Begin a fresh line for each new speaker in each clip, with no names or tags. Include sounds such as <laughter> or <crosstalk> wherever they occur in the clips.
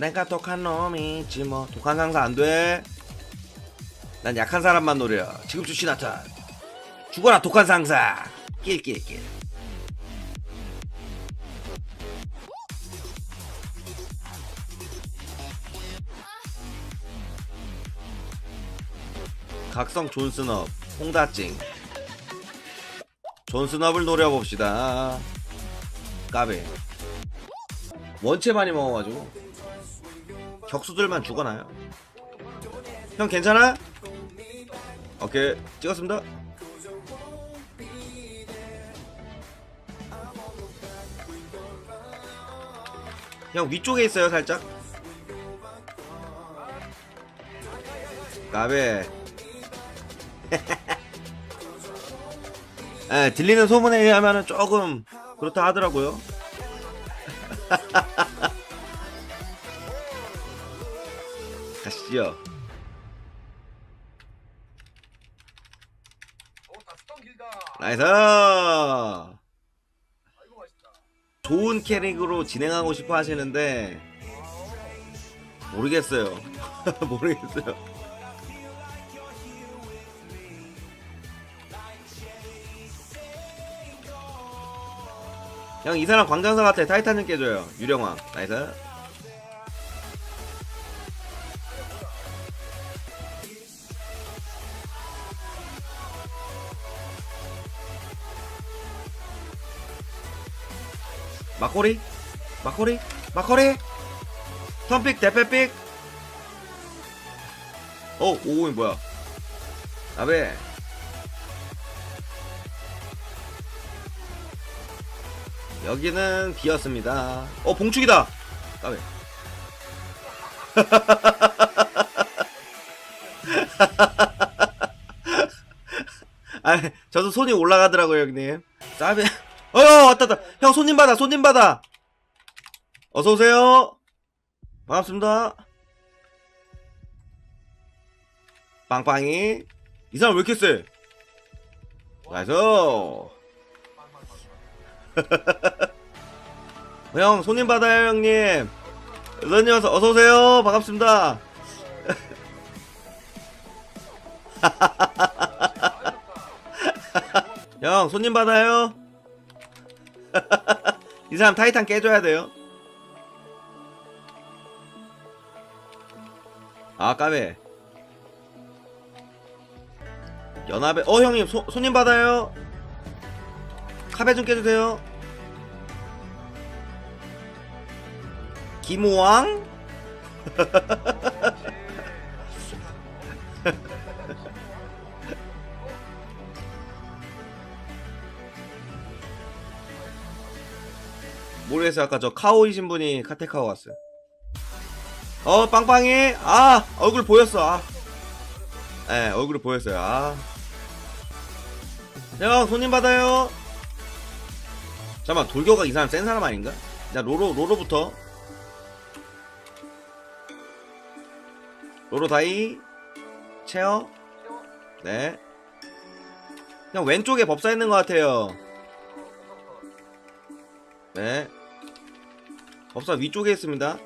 내가 독한 놈이지 뭐. 독한 상사 안돼. 난 약한 사람만 노려. 지금 주시 나타. 죽어라 독한 상사. 낄낄낄 각성 존스업 홍다찡. 존스업을 노려봅시다. 까베. 원체 많이 먹어가지고 격수들만 죽어나요? 형 괜찮아? 오케이 찍었습니다. 형 위쪽에 있어요 살짝. 까베. 에, <laughs> 들리는 소문에 의하면 조금 그렇다 하더라고요 <laughs> 가시죠. 나이스! 좋은 캐릭으로 진행하고 싶어 하시는데 모르겠어요. <laughs> 모르겠어요. 형 이 사람 광장사 같아. 타이탄 깨줘요. 유령왕. 나이스 마코리? 마코리? 마코리? 턴픽 대패픽? 어 오이 뭐야? 아베. 여기는 비었습니다. 어 봉축이다. 까베. <laughs> 아 저도 손이 올라가더라고요 형님. 싸베 어여 왔다 왔다. 형 손님 받아 손님 받아. 어서 오세요. 반갑습니다. 빵빵이. 이 사람 왜 이렇게 세? 나이스. <laughs> 형 손님 받아요 형님. 선님 어서 어서 오세요. 반갑습니다. <laughs> 형 손님 받아요 이 사람 타이탄 깨줘야 돼요. 아 까베 연합에 어 형님 소, 손님 받아요. 카베 좀 깨주세요. 김호왕 <laughs> 모르겠어요 아까 저 카오이신 분이 카테카오 왔어요. 어 빵빵이? 아 얼굴 보였어. 아. 예 얼굴 보였어요. 아. 형 손님 받아요. 잠깐만 돌교가 이 사람 센 사람 아닌가? 자 로로 로로부터. 로로 다이. 체어. 네. 형 왼쪽에 법사 있는 것 같아요. 네 법사 위쪽에 있습니다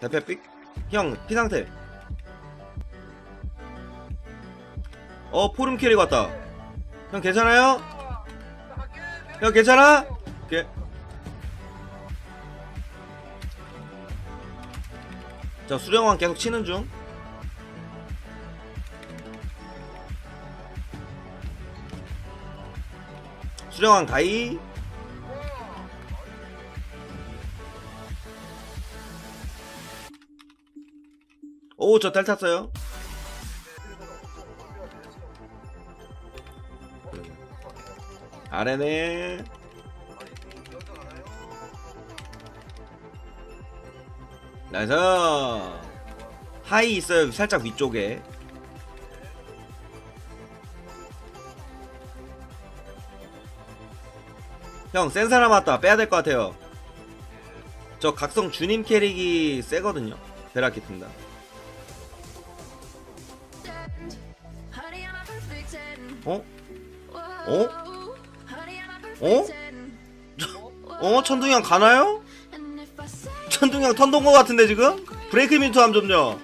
대패픽 형 피상태 어 포름 캐리 왔다 형 괜찮아요? 형 괜찮아? 오케이 자 수령왕 계속 치는 중 수령왕 다이 오저딸 탔어요. 아래네. 나이스. 하이 있어요. 살짝 위쪽에 형 센 사람 왔다 빼야 될 것 같아요 저 각성 주님 캐릭이 세거든요 베라키트입니다
어?
어?
어?
어?
어?
어 천둥이 형 가나요? 천둥이 형 턴 돈 거 같은데 지금? 브레이크 민트 함 좀요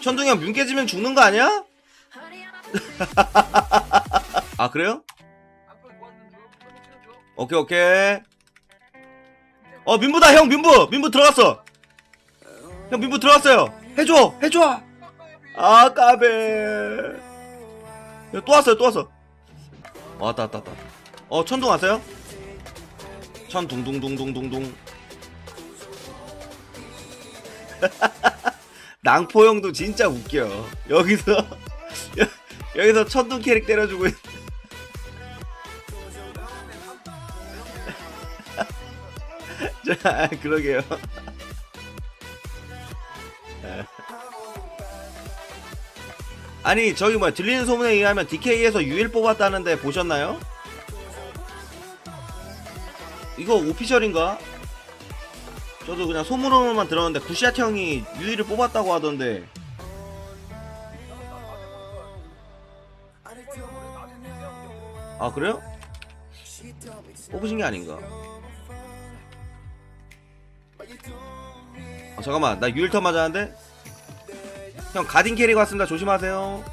천둥이 형문 깨지면 죽는 거 아니야? <laughs> 아 그래요? 오케이 오케이. 어 민부다 형 민부. 민부 들어갔어. 형 민부 들어갔어요. 해줘 해줘. 아 까베. 야, 또 왔어요 또 왔어. 어, 왔다 왔다 왔다. 어 천둥 왔어요? 천둥둥둥둥둥둥. <laughs> 낭포 형도 진짜 웃겨. 여기서 여- <laughs> 여기서 천둥 캐릭 때려주고 있... 자 <laughs> 그러게요 예. 아니 저기 뭐야 들리는 소문에 의하면 DK에서 유일 뽑았다는데 보셨나요? 이거 오피셜인가? 저도 그냥 소문으로만 들었는데 구샷 형이 유일을 뽑았다고 하던데 아 그래요? 뽑으신 게 아닌가? 아 잠깐만. 나 유일턴 맞았는데? 형 가딘 캐릭 왔습니다. 조심하세요